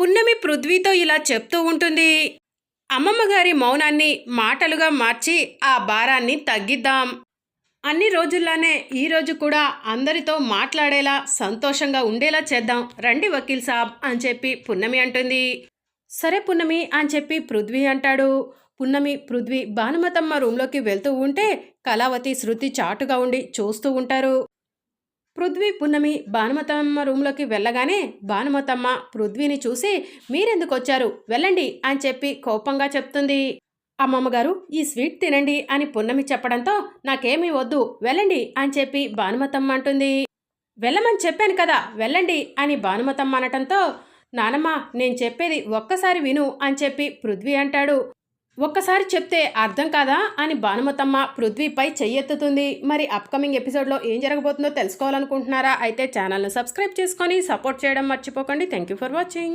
పున్నమి పృథ్వీతో ఇలా చెప్తూ ఉంటుంది. అమ్మమ్మగారి మౌనాన్ని మాటలుగా మార్చి ఆ భారాన్ని తగ్గిద్దాం. అన్ని రోజుల్లానే ఈ రోజు కూడా అందరితో మాట్లాడేలా సంతోషంగా ఉండేలా చేద్దాం. రండి వకీల్ సాబ్ అని చెప్పి పున్నమి అంటుంది. సరే పున్నమి అని చెప్పి పృథ్వీ అంటాడు. పున్నమి పృథ్వీ భానుమతమ్మ రూంలోకి వెళ్తూ ఉంటే కళావతి శృతి చాటుగా ఉండి చూస్తూ ఉంటారు. పృథ్వీ పున్నమి భానుమతమ్మ రూంలోకి వెళ్ళగానే భానుమతమ్మ పృథ్వీని చూసి మీరెందుకు వచ్చారు వెళ్ళండి అని చెప్పి కోపంగా చెప్తుంది. అమ్మమ్మ గారు ఈ స్వీట్ తినండి అని పున్నమి చెప్పడంతో నాకేమీ వద్దు వెళ్ళండి అని చెప్పి భానుమతమ్మ అంటుంది. వెళ్ళమని చెప్పాను కదా వెళ్ళండి అని భానుమతమ్మ అనటంతో నానమ్మ నేను చెప్పేది ఒక్కసారి విను అని చెప్పి పృథ్వీ అంటాడు. ఒక్కసారి చెప్తే అర్థం కాదా అని భానుమతమ్మ పృథ్వీపై చెయ్యెత్తుతుంది. మరి అప్కమింగ్ ఎపిసోడ్లో ఏం జరగబోతుందో తెలుసుకోవాలనుకుంటున్నారా? అయితే ఛానల్ను సబ్స్క్రైబ్ చేసుకొని సపోర్ట్ చేయడం మర్చిపోకండి. Thank you for watching